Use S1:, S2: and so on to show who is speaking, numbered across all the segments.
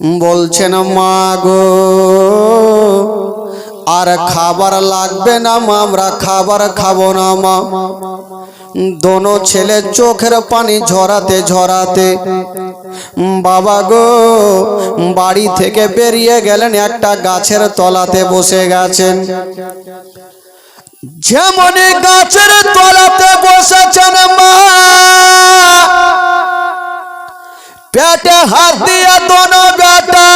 S1: বলছেন মা গো আর খাবার লাগবে না, মা, আমরা খাবার খাব না, মা। দোনো ছেলে চোখের পানি ঝরাতে ঝরাতে, বাবা গো, বাড়ি থেকে বেরিয়ে গেলেন, একটা গাছের তলাতে বসে গেছেন। যেমন গাছের তলাতে বসেছেন, মা পেটে হাত দিয়ে দোনো বেটা।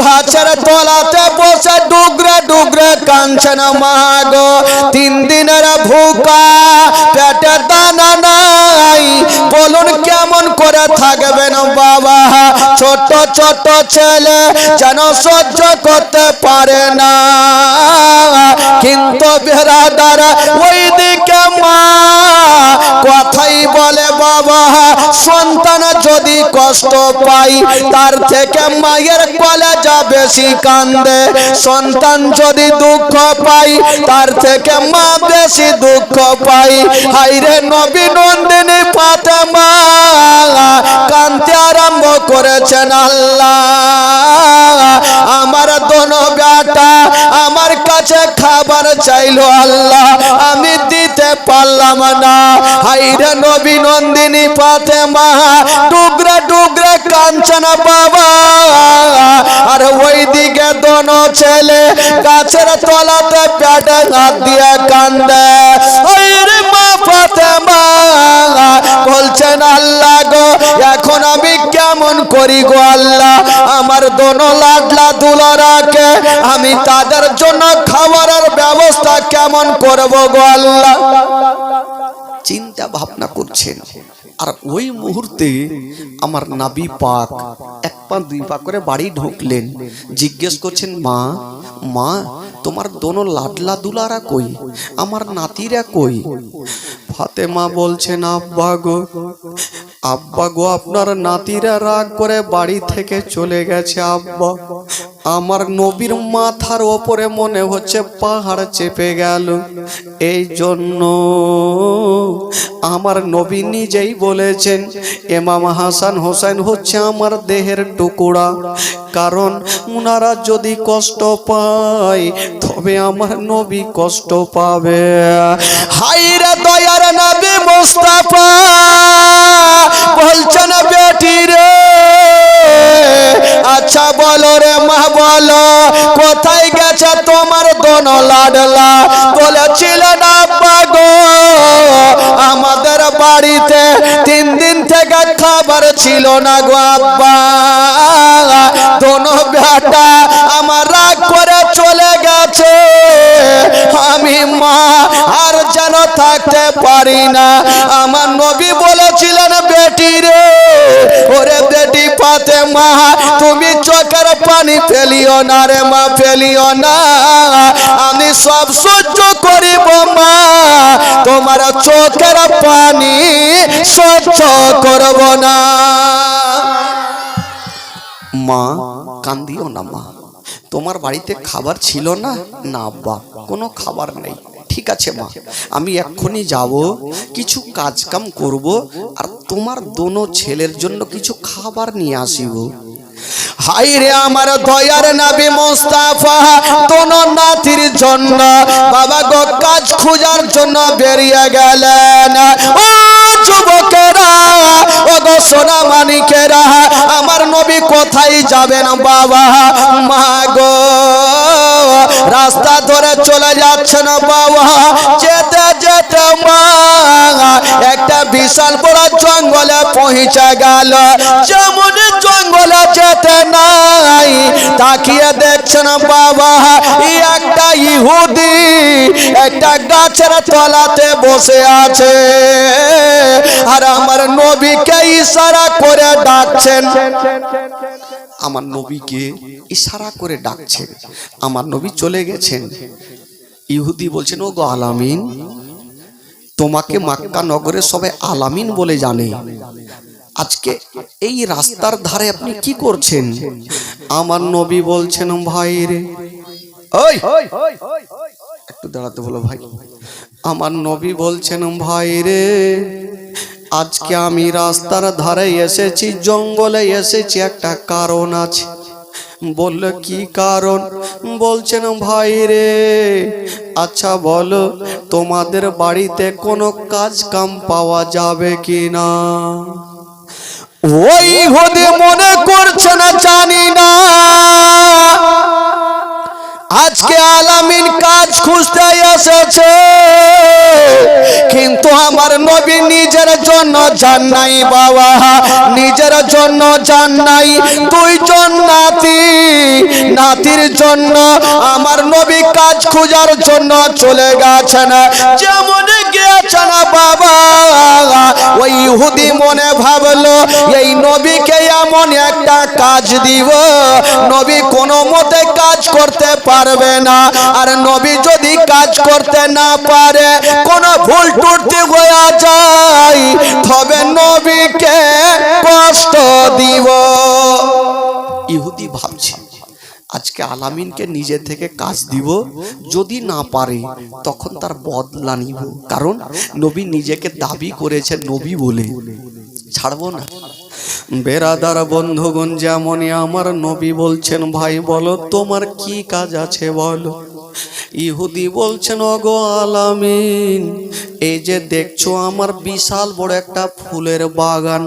S1: গাছের তলাতে বসে ডুগরে ডুগরে কাঞ্চন মাগ। তিন দিনের ভুকা, পেটে দানা নাই। বলুন কেমন করে থাকবেন বাবা? ছোট ছোট ছেলে যেন সহ্য করতে পারে না। কিন্তু বেড়া বেড়াদার ওই দিকে মা কষ্ট পাই, তার থেকে মায়ের কলেজা বেশি কান্দে। সন্তান যদি দুঃখ পাই, তার থেকে মা বেশি দুঃখ পাই। হাইরে নবী নন্দিনী পাতে মা কান্তি আরম্ভ করেছেন আল্লাহ। আমার দোনো বেটা আমার কাছে খাবার চাইলো আল্লাহ। আমি দিতে পারলাম না। হাইরে নবী নন্দিনী পাতে মা টুকরা টুকরা কাঞ্চন বাবা। আর ওই দিকে দোনো ছেলে গাছের তলাতে পেটে হাত দিয়ে কান্দে। বলছেন আল্লাহ গো, এখন আমি কেমন করি গো আল্লাহ? আমার দোনো লাডলা দুলারাকে আমি তাদের জন্য খাবারের ব্যবস্থা কেমন করব গো আল্লাহ। চিন্তা ভাবনা করছেন। আর ওই মুহূর্তে আমার নাবি পাক এক পা, দুই পা করে বাড়ি ঢুকলেন। জিজ্ঞেস করছেন, মা মা, তোমার দোনো লাডলা দুলারা কই? আমার নাতিরা কই? ফাতেমা বলছেন, আব্বা গো আব্বা গো, আপনার নাতিরা রাগ করে বাড়ি থেকে চলে গেছে, আব্বা। আমার নবীর মাথার ওপরে মনে হচ্ছে পাহাড় চেপে গেল। এই জন্য আমার নবী নিজেই বলেছেন এমাম হাসান হোসেন হচ্ছে আমার দেহের টুকুরা। কারণ উনারা যদি কষ্ট পায়, তবে আমার নবী কষ্ট পাবে। হাইরে দয়ার নবী মুস্তাফা বলছেন বেটি রে। আচ্ছা বলো রে মা, বলো, কোথায় গেছে তোমার দোনো লাডলা? বলেছিলেন আব্বা গো আমাদের বাড়িতে তিন দিন থেকে খাবার ছিল না গো আব্বা। দোনো বেটা আমার রাগ করে চলে গেছে। আমি মা আর যেন থাকতে পারি না। আমার বলেছিলেন বেটি রে। ওরে বেটি পাতে মা তুমি চোখের পানি ফেলিও না রে মা, ফেলিও না। আমি সব সহ্য করিব মা, তোমার চোখের পানি সহ্য করব না। মা, কান্দিও না মা। তোমার বাড়িতে খাবার ছিল না? না, আব্বা, কোনো খাবার নেই। ঠিক আছে মা। আমি এক্ষুনি যাব, কিছু কাজ কাম করব, আর তোমার দোনো ছেলের জন্য কিছু খাবার নিয়ে আসিব। হাই রে আমার দয়ার নাবি মোস্তাফা, দোনো নাতির জন্য বাবা গো কাজ খোঁজার জন্য বেরিয়ে গেলেন। ও যুবকেরা, ও গো সোনা মানিকেরা, আমার নবী কোথায় যাবেন বাবা? মা গো। রাস্তা ধরে চলে যাচ্ছে না বাবা। যেতে যেতে মা, একটা বিশাল বড় জঙ্গলে পৌঁছে গেল। যেমন জঙ্গলে যেতে নাই, তাকিয়ে দেখছেন বাবা, এই একটা ইহুদি একটা গাছের তলাতে বসে আছে। আর আমার নবীকে ইশারা করে ডাকছেন। আমার নবীকে ইশারা করে ডাকছেন আমার নবী চলে গেছেন। ইহুদি বলছেন ও গো আলামিন, তোমাকে মাক্কা নগরে সবাই আলামিন বলে জানে। আজকে এই রাস্তার ধারে আপনি কি করছেন? আমার নবী বলছেন, ভাই রে ওই একটু দাঁড়াতে বলো ভাই। আমার নবী বলছেন, ভাই রে আজকে আমি রাস্তার ধারে এসেছি, জঙ্গলে এসেছি, একটা কারণ আছে। বলল, কি কারণ? বলছেন, ভাই রে আচ্ছা বলো, তোমাদের বাড়িতে কোনো কাজ কাম পাওয়া যাবে কি না ওই হদে মনে করছে না, জানি না। আজকে আলামিন কাজ খুঁজতে এসেছে। কিন্তু আমার নবী নিজের জন্য জান নাই বাবা। নিজের জন্য জান নাই দুইজন নাতি। নাতির জন্য আমার নবী কাজ খোঁজার জন্য চলে গেছেন। যেমন গিয়েছেন বাবা। ওই ইহুদি মনে ভাবলো, এই নবীকে এমন একটা কাজ দিব, নবী কোনো মতে কাজ করতে পারবে না। আর নবী যদি কাজ করতে না পারে, কোনো ভুল টুটি হয়ে যায়, তবে নবীকে কষ্ট দিব। ইহুদি ভাবছে আজকে আলামিনকে নিজে থেকে কাজ দিব, যদি না পারে, তখন তার বদলা নিব। কারণ নবী নিজেকে দাবি করেছে নবী বলে। ছাড়বো না। বেরাদার বন্ধুগণ, যেমনই আমার নবী বলছেন, ভাই বলো, তোমার কি কাজ আছে বলো? ইহুদি বলছেন অগো আলামিন, এই যে দেখছ আমার বিশাল বড় একটা ফুলের বাগান,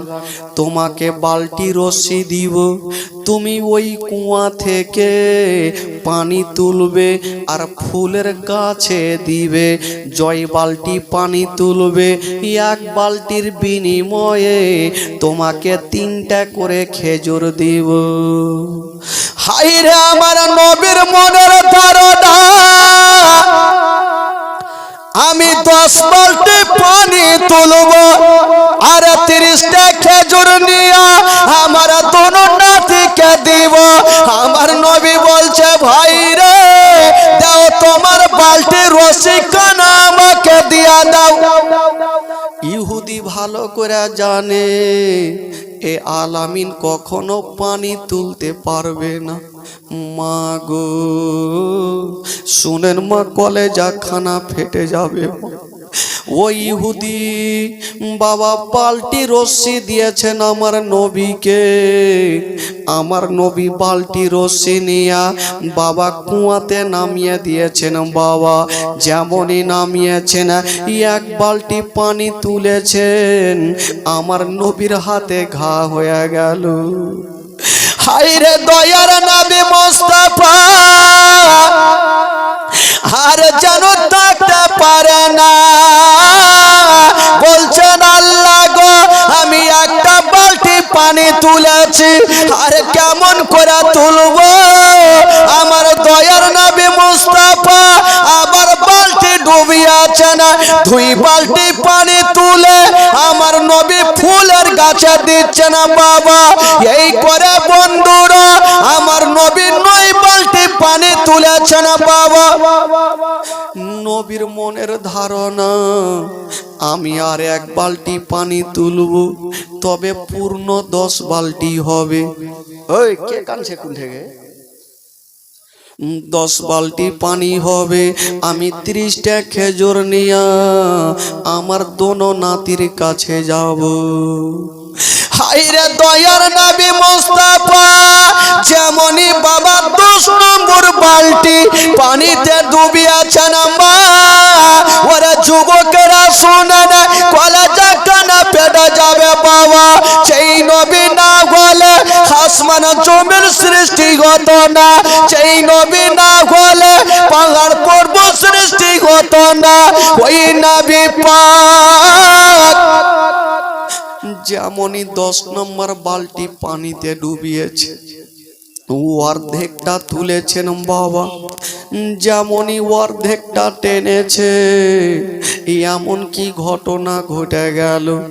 S1: তোমাকে বালতি রশ্মি দিব। তুমি ওই কুয়া থেকে পানি তুলবে আর ফুলের গাছে দিবে। জয় বালতি পানি তুলবে, এক বালতির বিনিময়ে তোমাকে তিনটা করে খেজুর দিব। হাইরে আমার নবীর মনের ধারণা। আমি দশ বালতি পানি তুলব আর তিরিশটা খেজুর নিয়া আমার দোনো নাতিকে দিব। আমার নবী বলছে, ভাই রে, দাও তোমার বালতি রসি কানা আমাকে দিয়া দাও। ইহুদি ভালো করে জানে, এ আলামিন কখনো পানি তুলতে পারবে না। মা গো, শুনেন মা, কলেজা খানা ফেটে যাবে। ওই ইহুদি, বাবা বালটি রশ্মি দিয়েছেন আমার নবীকে। আমার নবী বালটি রশ্মি নিয়া বাবা কুয়াতে নামিয়ে দিয়েছেন বাবা। যেমনই নামিয়েছেন, এক বালতি পানি তুলেছেন। আমার নবীর হাতে ঘা হয়ে গেল। হাইরে দয়ার নবী মোস্তফা। আর যেন থাকতে পারে না। বলছেন, আল্লাহ গো, আমি একটা বালতি পানি তুলেছি, আর কেমন করে তুলবো? আমার দয়ার নবী মুস্তাফা আবার বালতি ডুবিয়েছে না। দুই বালতি পানি তুলে আমার নবী গাছে দিচ্ছে না বাবা। এই করে বন্ধুরা, আমার নবী নয় বালতি পানি তুলেছে না বাবা। নবীর মনের ধারণা, আমি আর এক বালতি পানি তুলব, তবে পূর্ণ দশ বালতি হবে। ওই, কে কানছে কোন থেকে? দশ বালতি পানি হবে, আমি ত্রিশটা খেজুর নিয়া আমার দোনো নাতির কাছে যাব। হাইরে দয়ার নবী মোস্তাফা, যেমনই বাবা দশ নম্বর বালতি পানিতে ডুবিয়াছেন মা ওরা যুবকেরা শুনে না, কলেজা কানা পেটে যাবে বাবা? সেই নবী না বলে আসমান জমির সৃষ্টি হতো না সেই নবী না হলে পাহাড় পর্ব সৃষ্টি হতো না। ওই নবী পাক যেমনই দশ নম্বর বালটি পানিতে ডুবিয়েছে অর্ধেকটা তুলেছেন বাবা। যেমনই অর্ধেকটা টেনেছে এমন কি ঘটনা ঘটে গেল।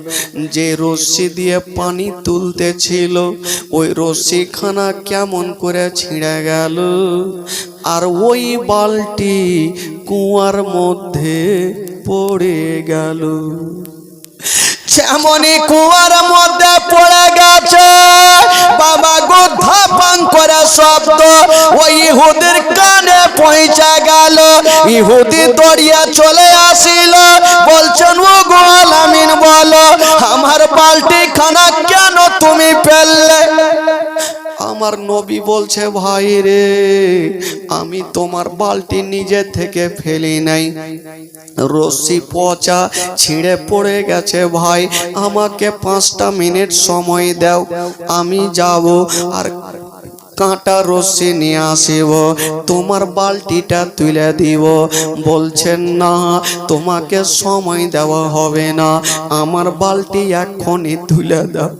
S1: যে রশ্মি দিয়ে পানি তুলতেছিল, ওই রশ্মিখানা কেমন করে ছিঁড়ে গেল। আর ওই বালটি কুয়ার মধ্যে পড়ে গেল। শ্যামনি কুয়ার মধ্যে পড়ে গেছে। বাবা গো ধাপাং শব্দ ওই ইহুদির কানে পৌঁছে গেল। ইহুদি দড়িয়া চলে আসিল, বলছেন ও গোয়াল আমিন বলো, আমার পাল্টি খানা কেন তুমি ফেললে? আমার নবী বলছে, ভাই রে, আমি তোমার বালতি নিজে থেকে ফেলি নাই। রশ্মি পচা ছিঁড়ে পড়ে গেছে, ভাই আমাকে পাঁচটা মিনিট সময় দাও, আমি যাব আর কাঁটা রশ্মি নিয়ে আসিব। তোমার বালতিটা তুলে দিব। বলছেন, না, তোমাকে সময় দেওয়া হবে না। আমার বালতি এখনই তুলে দাও।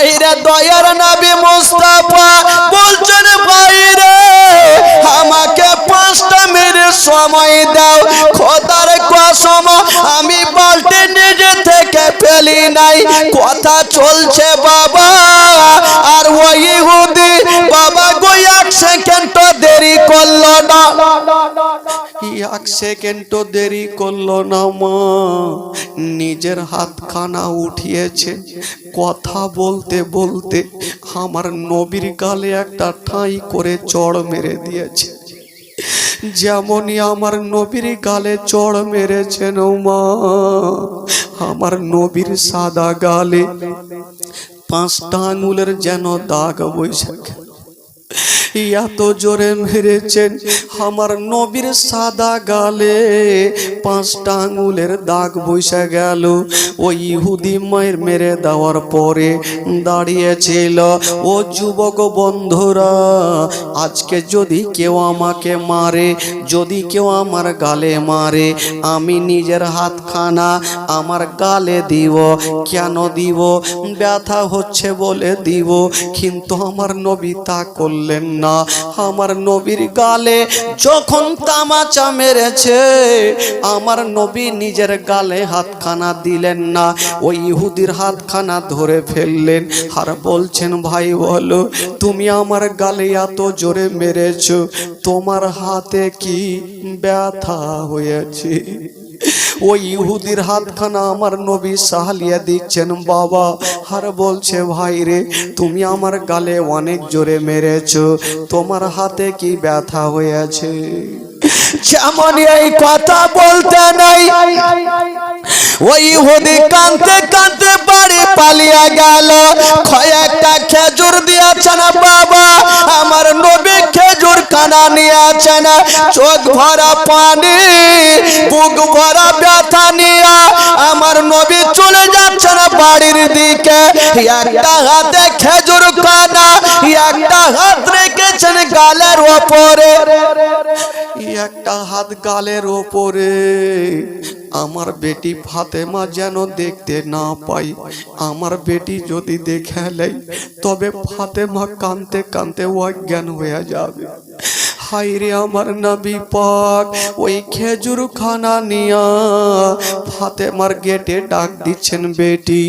S1: হাইরে দয়ার নবী মুস্তাফা বলছেন, ভাইরে, আমাকে পাঁচটা মিনিট সময় দাও। খোদার কসম, আমি বালতি নিজে থেকে ফেলি নাই। কথা চলছে, বাবা। আর ওই ইহুদি, বাবা গো, এক সেকেন্ড দেরি করল না। এক সেকেন্ড দেরি করল না, মা। নিজের হাতখানা উঠিয়েছে। কথা বলতে বলতে বলতে আমার নবীর গালে একটা ঠাঁই করে চড় মেরে দিয়েছে। যেমনই আমার নবীর গালে চড় মেরেছেন মা আমার নবীর সাদা গালে পাঁচটা আঙুলের যেন দাগ বৈশাখ এত জোরে মেরেছেন। আমার নবীর সাদা গালে পাঁচটা আঙুলের দাগ বসে গেল। ওই ইহুদি মায়ের মেরে দেওয়ার পরে দাঁড়িয়েছিল। ও যুবক বন্ধুরা, আজকে যদি কেউ আমাকে মারে, যদি কেউ আমার গালে মারে, আমি নিজের হাতখানা আমার গালে দিব। কেন দিব? ব্যথা হচ্ছে বলে দিব। কিন্তু আমার নবী তা করলেন না। আমার নবীর গালে যখন তামাচা মেরেছে, আমার নবী নিজের গালে হাতখানা দিলেন না। ওই ইহুদির হাতখানা ধরে ফেললেন। আর বলছেন, ভাই, বলো, তুমি আমার গালে এত জোরে মেরেছ, তোমার হাতে কি ব্যথা হয়েছে? ওই ইহুদির হাতখানা আমার নবী সাহালিয়া দিচ্ছেন, বাবা আর বলছে, ভাই রে, তুমি আমার গালে অনেক জোরে মেরেছ। তোমার হাতে কি ব্যথা হয়েছে? যেমন এই কথা বলতে নাই। ওই হদি কানতে কানতে বাড়ি পালিয়ে গেল। কয়েকটা খেজুর দিয়েছেন, বাবা। আমার নবী খেজুর কানা নিয়েছেন, চোখ ভরা পানি, বুক ভরা ব্যথা নিয়ে আমার নবী চলে যাচ্ছেন বাড়ির দিকে। একটা হাতে খেজুর কানা, একটা হাত রেখেছেন গালের ওপরে। একটা হাত গালের ওপরে। আমার বেটি ফাতেমা যেন দেখতে না পাই। আমার বেটি যদি দেখে নেই তবে ফাতেমা কানতে কানতে অজ্ঞান হয়ে যাবে। হাইরে আমার নবী পাক, ওই খেজুর খানা নিয়া ফাতেমার গেটে ডাক দিচ্ছেন বেটি,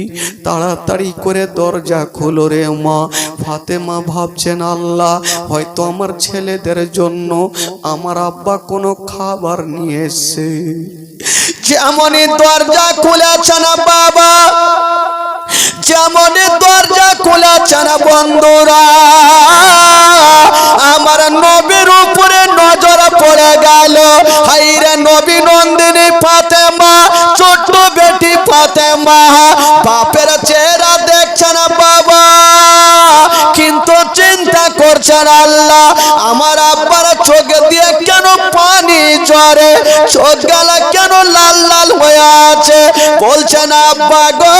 S1: তাড়াতাড়ি করে দরজা খুলো রে মা। ফাতেমা ভাবছেন, আল্লাহ, হয়তো আমার ছেলেদের জন্য আমার আব্বা কোনো খাবার নিয়ে এসছে। যেমনই দরজা খুলেছেন বাবা, যেমন দরজা খুলেছেন বন্ধুরা, আমার নবীর উপরে নজর পড়ে গেল। হাইরে নবী নন্দিনী ফাতেমা, ছোট্ট বেটি ফাতেমা, বাপের চেহারা দেখছেন বাবা, কিন্তু চিন্তা করছেন আল্লাহ, আমার আব্বার চোখ দিয়ে কেন পানি ঝরে? চোখ গেলা কেন হয়ে আছে বলছেন আব্বা গো,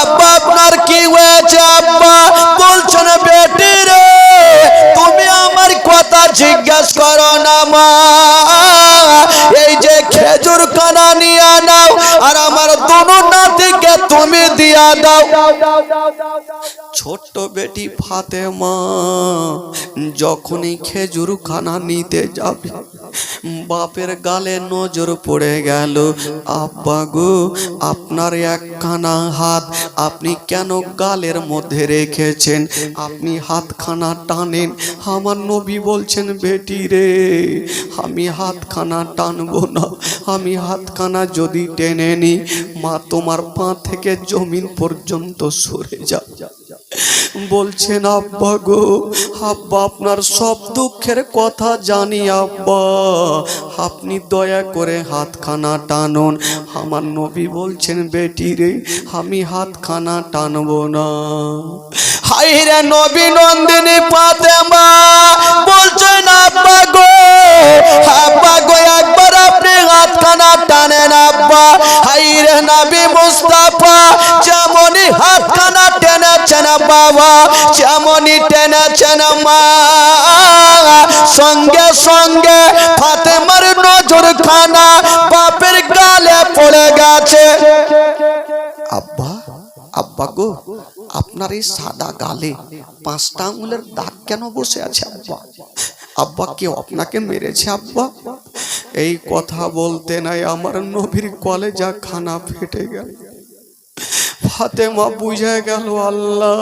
S1: আব্বা, আপনার কি হয়েছে, আব্বা? বলছেন বেটি রে, তুমি আমার কথা জিজ্ঞেস করো না, মা। এই যে খেজুর কানা নিয়ে নাও, আর আমার দুনো নাতিকে তুমি দিয়া দাও। ছোট্ট বেটি ফাতেমা যখনই খেজুর খানা নিতে যাবে বাপের গালে নজর পড়ে গেল। আব্বা গো, আপনার একখানা হাত আপনি কেন গালের মধ্যে রেখেছেন? আপনি হাতখানা টানেন। আমার নবী বলছেন, বেটি রে, আমি হাতখানা টানবো না। আমি হাতখানা যদি টেনে নি, মা তোমার পা থেকে জমিন পর্যন্ত সরে যা বলছেন, আব্বা গো আব্বা, আপনার সব দুঃখের কথা জানি, আব্বা। আপনি দয়া করে হাতখানা টানুন। আমার নবী বলছেন, বেটি রে, আমি হাতখানা টানব না। হাই হাইরে নবী নন্দিনী ফাতেমা, বলছেন, আব্বা গো আব্বা গো, একবার আপনি হাতখানা টানেন, আব্বা। হাইরে নবী মুস্তাফা, যেমনই হাতখানা টেনেছেন, বাবা, যেমনই টেনেছেন মা। সঙ্গে সঙ্গে ফাতেমার নজর খানা বাপের গালে পড়ে গেছে। আব্বা আব্বা গো, আপনার এই সাদা গালে পাঁচটা আঙুলের দাগ কেন বসে আছে, আব্বা? আব্বা কেউ আপনাকে মেরেছে, আব্বা? এই কথা বলতে নাই, আমার নবীর কলেজা খানা ফেটে গেল। ফাতেমা বুঝে গেল, আল্লাহ,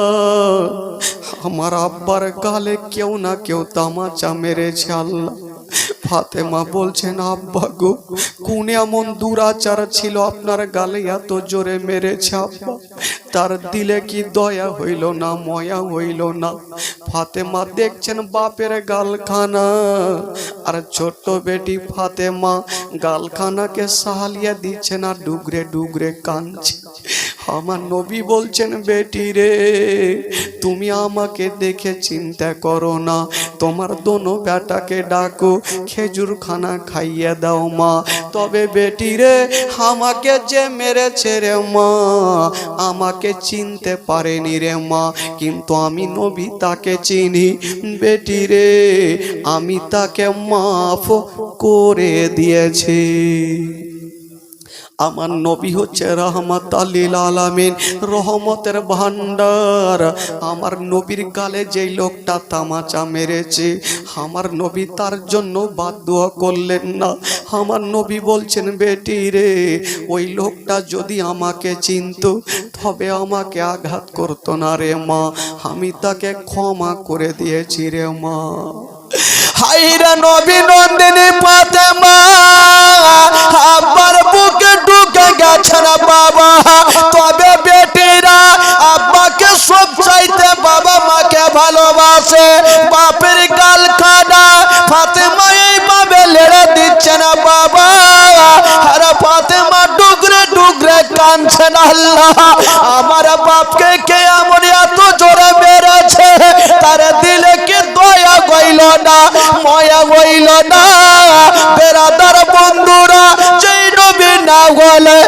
S1: আমার আব্বার কালে কেউ না কেউ তামাচা মেরেছে, আল্লাহ। ফাতেমা বলছেন, আব্বা গো, কোন এমন দুরাচার ছিল আপনার গালে এত জোরে মেরেছে, আব্বা? তার দিলে কি দয়া হইল না, ময়া হইল না? ফাতেমা দেখছেন বাপের গালখানা, আর ছোট্ট বেটি ফাতেমা গালখানাকে সাহালিয়া দিচ্ছে না, ডুগরে ডুগরে কাঁদছে। আমার নবী বলছেন, বেটি রে, তুমি আমাকে দেখে চিন্তা করো না। তোমার দোনো বেটাকে ডাকো খেজুর খানা খাইয়ে দাও মা। তবে বেটি রে, আমাকে যে মেরেছে রে মা, আমাকে চিনতে পারেনি রে মা, কিন্তু আমি নবী তাকে চিনি। বেটি রে, আমি তাকে মাফ করে দিয়েছি। আমার নবী হচ্ছে রহমত আল্লিল আলামিন, রহমতের ভান্ডার আমার নবীর কালে যেই লোকটা তামাচা মেরেছে, আমার নবী তার জন্য বাধ্য করলেন না। আমার নবী বলছেন, বেটি রে, ওই লোকটা যদি আমাকে চিনত, তবে আমাকে আঘাত করতো না রে মা। আমি তাকে ক্ষমা করে দিয়েছি রে মা। হাইরা নবী নন্দিনী ফাতেমা, আব্বার বুকে ঢুকে গেছে না বাবা। তবে বেটিরা আব্বাকে সব চাইতে বাবা মাকে ভালোবাসে। বাপের গাল খানা ফাতেমা এইভাবে লেড়ে দিচ্ছে না বাবা। আর ফাতেমা ডুগরে ডুগরে কানছে না আল্লাহ। আমার বাপকে কে না, ময়া গইল না। বেরাদার বন্ধুরা, যেই নবী না গলে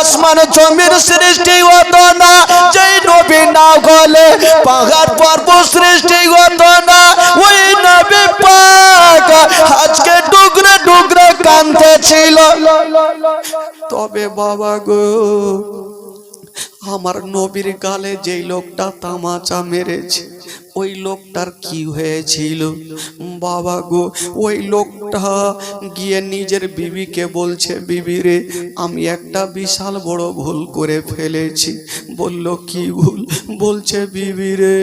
S1: আসমান জমির সৃষ্টি হতো না। যেই নবী না গলে পাহাড় পর্বত সৃষ্টি হতো না। ওই নবী পাক আজকে ডুগরে ডুগরে কানতে ছিল তবে বাবা গো, আমার নবীর গালে যেই লোকটা তামাচা মেরেছে ওই লোকটার কি হয়েছিল? বাবা গো ওই লোকটা গিয়ে নিজের বিবিকে বলছে বিবি রে আমি একটা বিশাল বড় ভুল করে ফেলেছি। বলল কি ভুল? বলছে বিবি রে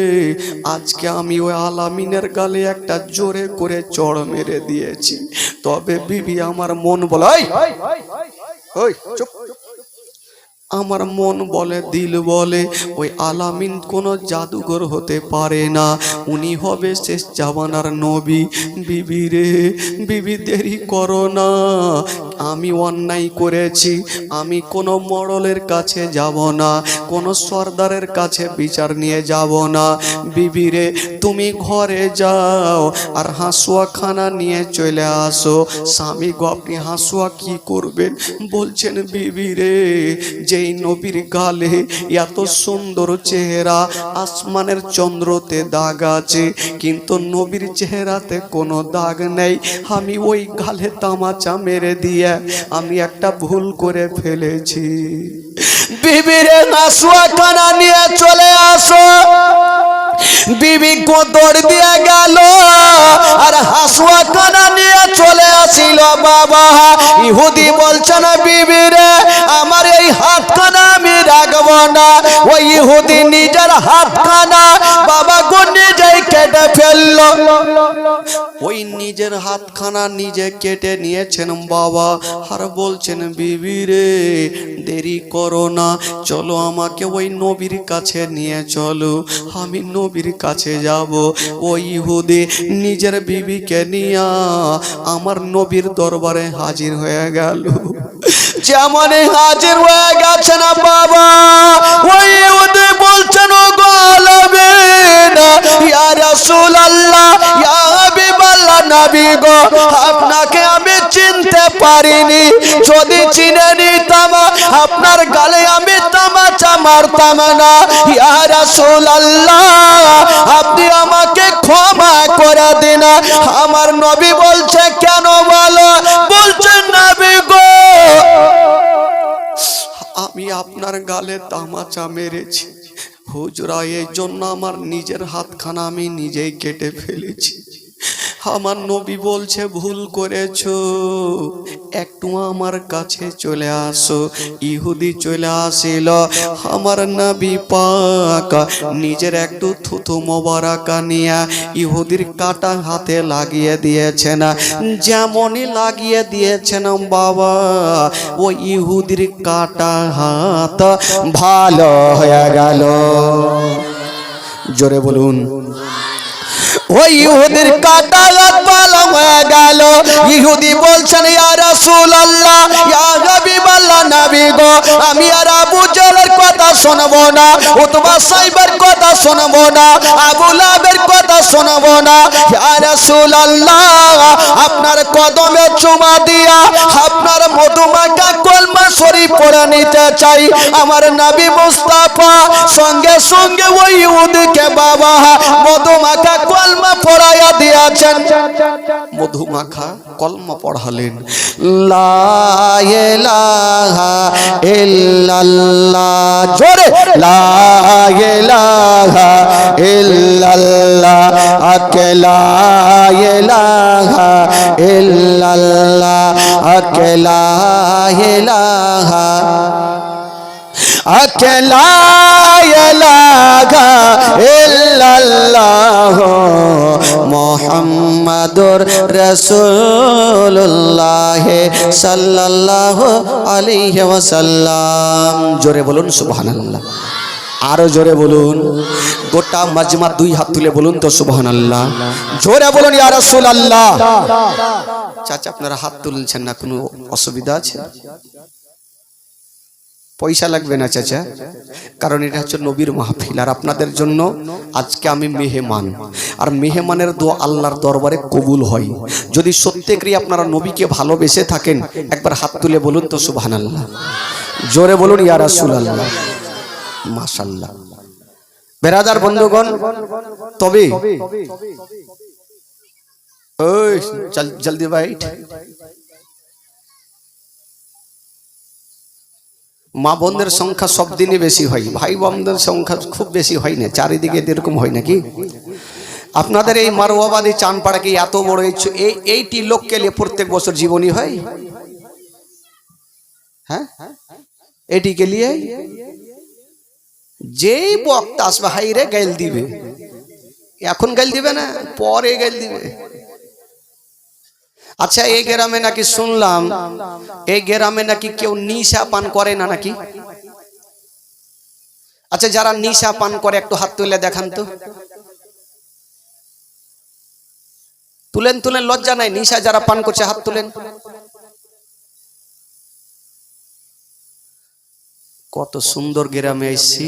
S1: আজকে আমি ওই আলামিনের গালে একটা জোরে করে চড় মেরে দিয়েছি। তবে বিবি আমার মন বলে "ওই, ওই চুপ আমার মন বলে, দিল বলে, ওই আলামিন কোনো জাদুঘর হতে পারে না। উনি হবে শেষ জামানার নবী। বিবি রে, বিবি দেরি করো না। আমি অন্যায় করেছি, আমি কোনো মডলের কাছে যাব না, কোনো সর্দারের কাছে বিচার নিয়ে যাব না। বিবি রে, তুমি ঘরে যাও আর হাঁসুয়া খানা নিয়ে চলে আসো। স্বামী গো, আপনি হাঁসুয়া কি করবেন? বলছেন, বিবি রে যেই নবীর গালে এত সুন্দর চেহারা, আসমানের চন্দ্রতে দাগ আছে, কিন্তু নবীর চেহারাতে কোনো দাগ নেই। আমি ওই গালে তামাচা মেরে দিয়ে আমি একটা ভুল করে ফেলেছি। বিবিরে খানা নিয়ে চলে আসো। বিবি কোদর দিয়ে গেল, আর হাসুয়া কানা নিয়ে চলে আসিল বাবা। ইহুদি বলছে না, বিবি রে নিজের হাত কানা বাবা গো, নিজেই কেটে ফেলল। ওই নিজের হাতখানা নিজে কেটে নিয়েছেন বাবা। আর বলছেন, বিবি রে, দেরি করো না। চলো আমাকে ওই নবীর কাছে নিয়ে চলো। আমি নবীর কাছে যাব। ওই নিজের বিবিকে নিয়ে আমার নবীর দরবারে হাজির হয়ে গেল। যেমন হাজির হয়ে গেছে না বাবা ওই বলছেন আপনাকে আমি চিনতে পারিনি। যদি চিনে নিতাম, আপনার গালে আমি তামাচা মারতাম না। ইয়া রাসূলুল্লাহ, আপনি আমাকে ক্ষমা করে দিন। আমার নবী বলছে, কেন বলো? বলছেন, নবী গো, আমি আপনার গালে তামাচা মেরেছি। হুজরা এই জন্য আমার নিজের হাতখানা আমি নিজেই কেটে ফেলেছি। আমার নবী বলছে, ভুল করেছ। একটু আমার কাছে চলে আসো। ইহুদি চলে আসিল। আমার নবী পাক নিজের একটু থুথু মোবারকা নিয়ে ইহুদির কাটা হাতে লাগিয়ে দিয়েছেন। যেমনই লাগিয়ে দিয়েছেন বাবা, ও ইহুদির কাটা হাত ভালো হয়ে গেল। জোরে বলুন। ওই ইহুদির কাটা হাত ভালো হয়ে গেল। ইহুদি বলছেন আমি আর আবু জাহলের কথা না সাইবার কথা না কথা না। আপনার কদমে চুমা দিয়া, আপনার মধুমাখা কলমা শরীফ পড়ে নিতে চাই। আমার নবী মুস্তাফা, সঙ্গে সঙ্গে ওই ইহুদিকে বাবা মধুমাখা কলমা পড়াইয়া দিয়েছেন। মধুমাখা কলমা পড়ালেন। লা ইলাহা ইল্লাল্লাহ। জোরে। লা ইলাহা ইল্লাল্লাহ। আকলা ইলাহা ইল্লাল্লাহ। আকলা ইলাহা ইল্লাল্লাহ মুহাম্মাদুর রাসূলুল্লাহ সাল্লাল্লাহু আলাইহি ওয়াসাল্লাম। জোরে বলুন, সুবহানাল্লাহ। আরও জোরে বলুন। গোটা মাজমা দুই হাত তুলে বলুন তো সুবহান আল্লাহ জোরে বলুন, ইয়া রাসূলুল্লাহ। চাচা, আপনারা হাত তুলছেন না, কোনো অসুবিধা আছে? পয়সা লাগবে না চাচা? কারণ এটা হচ্ছে নবীর মাহফিল। আর আপনাদের জন্য আজকে আমি মেহমান। আর মেহমানের দোয়া আল্লাহর দরবারে কবুল হয়। যদি সত্যিকারই আপনারা নবীকে ভালোবেসে থাকেন একবার হাত তুলে বলুন তো সুবহানাল্লাহ। জোরে বলুন ইয়া রাসূলুল্লাহ। মাশাআল্লাহ। বেরাদার বন্ধুগণ তবে জলদি বাইট মা বোনদের সংখ্যা সব দিনই বেশি হয়, ভাই বোনদের সংখ্যা খুব বেশি হয় না, চারিদিকে এরকম হয় নাকি? আপনাদের এই মারোয়াবাদী চানপাড়া কি এত বড় এই এইটি লোককে নিয়ে প্রত্যেক বছর জীবনী হয়? হ্যাঁ? এটিকে নিয়ে যেই বক্তা আসবে, হাইরে গাইল দিবে। এখন গাইল দিবে না, পরে গাইল দিবে। আচ্ছা এই গ্রামে নাকি শুনলাম এই গ্রামে নাকি কেউ নিশা পান করে না নাকি? আচ্ছা যারা নিশা পান করে একটু হাত তুলে দেখান তো। তুলেন তুলেন লজ্জা নাই নিশা যারা পান করছে হাত তুলেন। কত সুন্দর গ্রামে এসছি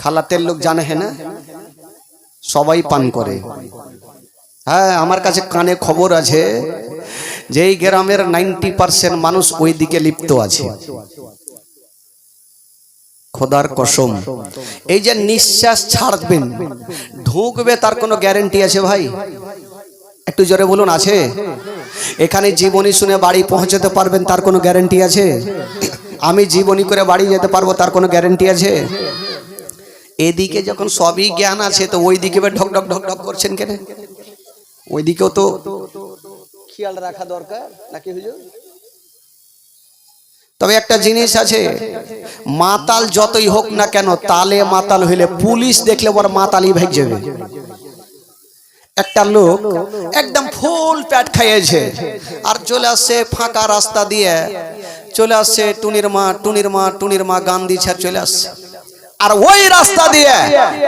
S1: খালাতের লোক জানে হ্যাঁ না? সবাই পান করে। হ্যাঁ আমার কাছে কানে খবর আছে যে এই গ্রামের নাইনটি পার্সেন্ট মানুষ ওই দিকে লিপ্ত আছে। খোদার কসম। এই যে নিঃশ্বাস ছাড়বেন, ঢুকবে তার কোনো গ্যারেন্টি আছে ভাই? একটু জোরে বলুন, আছে? এখানে জীবনী শুনে বাড়ি পৌঁছাতে পারবেন, তার কোনো গ্যারেন্টি আছে? আমি জীবনী করে বাড়ি যেতে পারব, তার কোনো গ্যারেন্টি আছে? এদিকে যখন সবই জ্ঞান আছে, তো ওই দিকে ঢক ঢক ঢক ঢক করছেন কেন? ওইদিকেও তো খেয়াল রাখা দরকার, নাকি হুজুর? তবে একটা জিনিস আছে, মাতাল যতই হোক না কেন, তালে মাতাল হইলে পুলিশ দেখলে ওর মাতালই ভাগ যাবে। একটা লোক একদম ফুল প্যাট খাইয়েছে আর চলে আসছে ফাঁকা রাস্তা দিয়ে, চলে আসছে টুনির মা টুনির মা টুনির মা গান দিচ্ছে চলে আসছে। আর ওই রাস্তা দিয়ে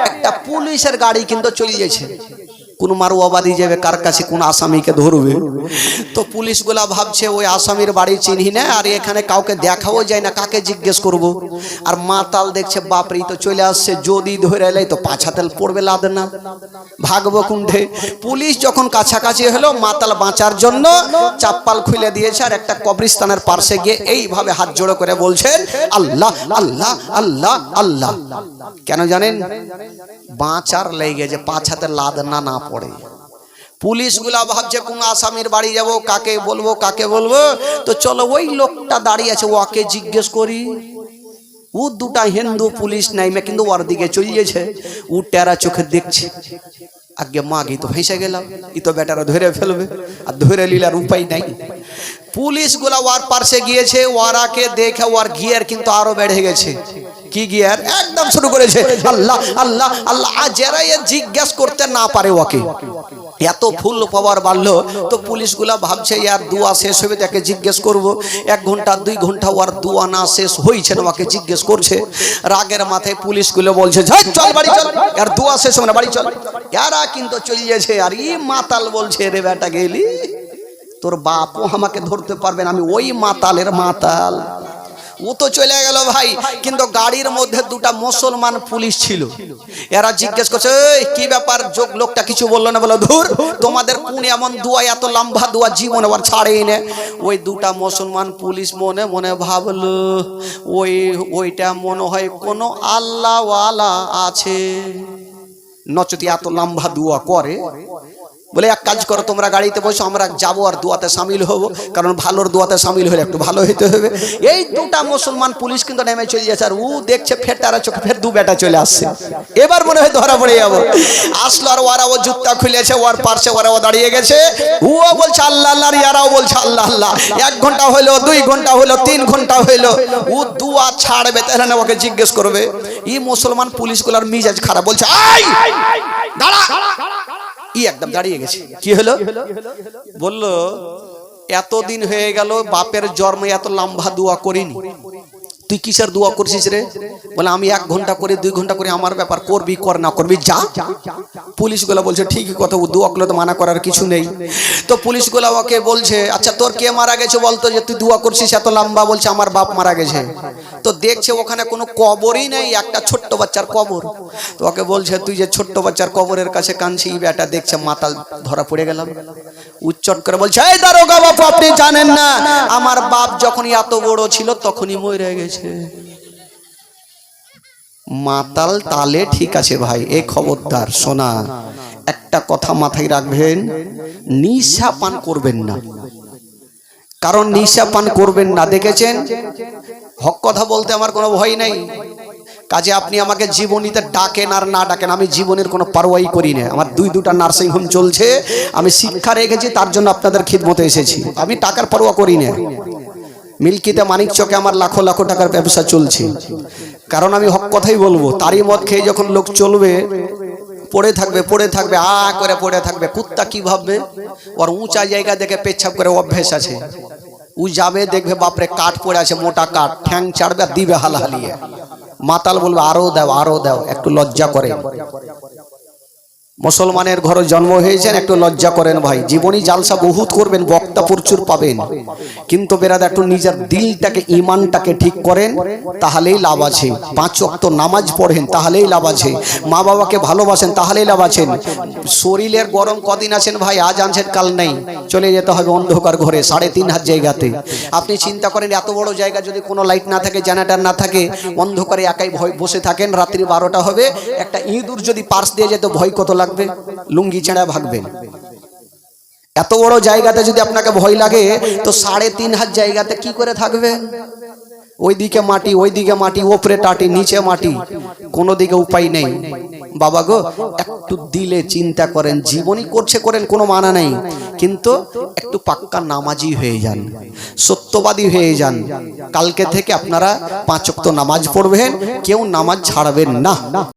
S1: একটা পুলিশের গাড়ি কিন্তু চলে গেছে। কোন মারুয়াবাদী যাবে, কার কাছে কোন আসামিকে ধরবে? তো পুলিশগুলা ভাবছে, ওই আসামির বাড়ি চিনহি না, আর এখানে কাউকে দেখাও যায় না, কাকে জিজ্ঞেস করব? আর মাতাল দেখছে, বাপরে, তো চলে আসছে, যদি ধরে এলাই তো পাছা তেল পড়বে, লাদ না, ভাগবো কুণ্ঠে। পুলিশ যখন কাছাকাছি হলো, মাতাল বাঁচার জন্য চাপ্পাল খুলে দিয়েছে, আর একটা কবরিস্তানের পার্শ্বে গিয়ে এইভাবে হাত জোড়ো করে বলছেন, আল্লাহ আল্লাহ আল্লাহ আল্লাহ। কেন জানেন? বাঁচার লেগে যে পাঁচ হাতে লাদ না না পড়ে পুলিশগুলা ভাবছে, কোন আসামির বাড়ি যাব, কাকে বলব কাকে বলব? তো চলো, ওই লোকটা দাঁড়িয়ে আছে, ওকে জিজ্ঞেস করি। ও দুটা হিন্দু পুলিশ নাইমে, কিন্তু ওর দিকে চলিয়েছে। ও টেরা চোখে দেখছে। আগে মাগি তো ভেসে গেলাম ই তো বেটারা ধরে ফেলবে, আর ধরে নিলার উপায় নাই। পুলিশগুলা ওয়ার পার্শ্বে গিয়েছে ওয়ারাকে দেখে ওয়ার গিয়ার কিন্তু আরও বেড়ে গেছে। কি গিয়ার? একদম শুরু করেছে। আল্লাহ আল্লাহ আল্লাহ আর যারা জিজ্ঞেস করতে না পারে ওকে এত ফুল পাওয়ার বাড়লো তো পুলিশগুলা ভাবছে ইয়ার দুয়া শেষ হবে তাকে জিজ্ঞেস করব। এক ঘণ্টা দুই ঘণ্টা ওর দুয়া না শেষ হয়েছে না ওকে জিজ্ঞেস করছে। রাগের মাথায় পুলিশগুলো বলছে "যাই, চল বাড়ি চল। আর দুয়া শেষ হবে না বাড়ি চল। এরা কিন্তু চলিয়েছে আর ই মাতাল বলছে রে বেটা গেলি তোর বাপও আমাকে ধরতে পারবে না আমি ওই মাতালের মাতাল। ও তো চলে গেল ভাই কিন্তু গাড়ির মধ্যে দুটা মুসলমান পুলিশ ছিল। এরা জিজ্ঞেস করছে "এই, কি ব্যাপার? যোগ লোকটা কিছু বলল না? বলো ধুর তোমাদের কোন এমন দুয়া এত লম্বা দুয়া জীবন আবার ছাড়েই না। ওই দুটা মুসলমান পুলিশ মনে মনে ভাবলো ওই ওইটা মনে হয় কোনো আল্লাহওয়ালা আছে। নচতি এত লম্বা দুয়া করে বলে, এক কাজ করো, তোমরা গাড়িতে বসো, আমরা যাব আর দোয়াতে সামিল হব। কারণ ভালোর দোয়াতে সামিল হলে একটু ভালো হইতে হবে। এই দুটা মুসলমান পুলিশ কিন্তু নেমে চলে যাচ্ছে আর ও দেখছে ফের তারা চোখে, ফের দু বেটা চলে আসছে। এবার মনে হয় ধরা পড়ে যাব। আসলো আর ওরা ও জুতা খুলেছে ওর পার্শ্বে ওরা ও দাঁড়িয়ে গেছে। ও বলছে, আল্লাহ আল্লাহ ইয়ারাও বলছে, আল্লাহ আল্লাহ। এক ঘণ্টা হইল দুই ঘণ্টা হইল তিন ঘণ্টা হইল ও দুয়া ছাড়বে, তাহলে না ওকে জিজ্ঞেস করবে। এই মুসলমান পুলিশগুলোর মিজাজ খারাপ। বলছে, আই, দাঁড়া ই একদম দাঁড়িয়ে গেছে। কি হলো? বলল এতদিন হয়ে গেল বাপের জন্ম এত লম্বা দোয়া করিনি। তুই কিসের দোয়া করছিস রে? বলে, আমি এক ঘণ্টা করে, দুই ঘণ্টা করে আমার ব্যাপার করবি, কর না করবি, যা। পুলিশগুলো বলছে, ঠিকই কথা, ও দোয়াগুলো তো মানা করার কিছু নেই। তো পুলিশগুলো ওকে বলছে আচ্ছা তোর কে মারা গেছে বলতো যে তুই দোয়া করছিস? এত লম্বা বলছে, আমার বাপ মারা গেছে। তো দেখছে ওখানে কোনো কবরই নেই, একটা ছোট্ট বাচ্চার কবর। তো ওকে বলছে, তুই যে ছোট্ট বাচ্চার কবরের কাছে কাঁদছি বেটা, দেখছে মাতাল ধরা পড়ে গেলাম উচ্চট করে বলছে, এই দারোগা বাপু, আপনি জানেন না, আমার বাপ যখন এত বড় ছিল, তখনই মরে গেছে। মাতাল তালে ঠিক আছে ভাই, এ খবরদার শোনা একটা কথা মাথায় রাখবেন, নিশা পান করবেন না। কারণ নিশা পান করবেন না, দেখেছেন? হক কথা বলতে আমার কোনো ভয় নাই। কাজে আপনি আমাকে জীবনীতে ডাকেন আর না ডাকেন, আমি জীবনের কোনো পারোয়াই করি না। আমার দুই দুটা নার্সিং হোম চলছে, আমি শিক্ষা রেখেছি, তার জন্য আপনাদের খিদমতে এসেছি। আমি টাকার পারোয়া করি না। মিল্কিতে মানিক চকে আমার লাখো লাখো টাকার ব্যবসা চলছে। কারণ আমি হক কথাই বলব, তারই মদ খেয়ে যখন লোক চলবে, পড়ে থাকবে পড়ে থাকবে, আ করে পড়ে থাকবে, কুত্তা কি ভাববে? ওর উঁচা জায়গা দেখে পেচ্ছাপ করে অভ্যেস আছে। ও যাবে, দেখবে, বাপরে, কাঠ পড়ে আছে, মোটা কাঠ, ঠ্যাং চাড়বে আর দিবে হালহালিয়ে মাতাল বলবে, আরও দাও আরও দাও, একটু লজ্জা করে। মুসলমানের ঘরে জন্ম হয়েছেন, একটু লজ্জা করেন ভাই। জীবনী জালসা বহুত করবেন, বক্তা প্রচুর পাবেন। কিন্তু বেরাদ একটু নিজের দিলটাকে ইমানটাকে ঠিক করেন, তাহলেই লাভ আছে। পাঁচ অক্ত নামাজ পড়েন, তাহলেই লাভ আছে। মা বাবাকে ভালোবাসেন, তাহলেই লাভ আছেন শরীরের গরম কদিন আছেন ভাই, আজ আনছেন, কাল নেই। চলে যেতে হবে অন্ধকার ঘরে, সাড়ে তিন হাত জায়গাতে। আপনি চিন্তা করেন, এত বড় জায়গা যদি কোনো লাইট না থাকে, জেনারেটার না থাকে, অন্ধকারে একাই ভয় বসে থাকেন, রাত্রি বারোটা হবে। একটা ইঁদুর যদি পার্স দিয়ে যেত, ভয় কত লাগবে লুঙ্গি ছেঁড়া ভাগবেন এত বড় জায়গাতে যদি আপনাকে ভয় লাগে, তো সাড়ে তিন হাত জায়গাতে কি করে থাকবেন ওইদিকে মাটি ওইদিকে মাটি, ওপরে টাটি, নিচে মাটি। কোনো দিকে উপায় নেই। বাবা গো, একটু দিলে চিন্তা করেন, জীবনই করছে করেন, কোনো মানা নেই। কিন্তু একটু পাক্কা নামাজি হয়ে যান, সত্যবাদী হয়ে যান। কালকে থেকে আপনারা পাঁচক্ত নামাজ পড়বেন, কেউ নামাজ ছাড়বেন না।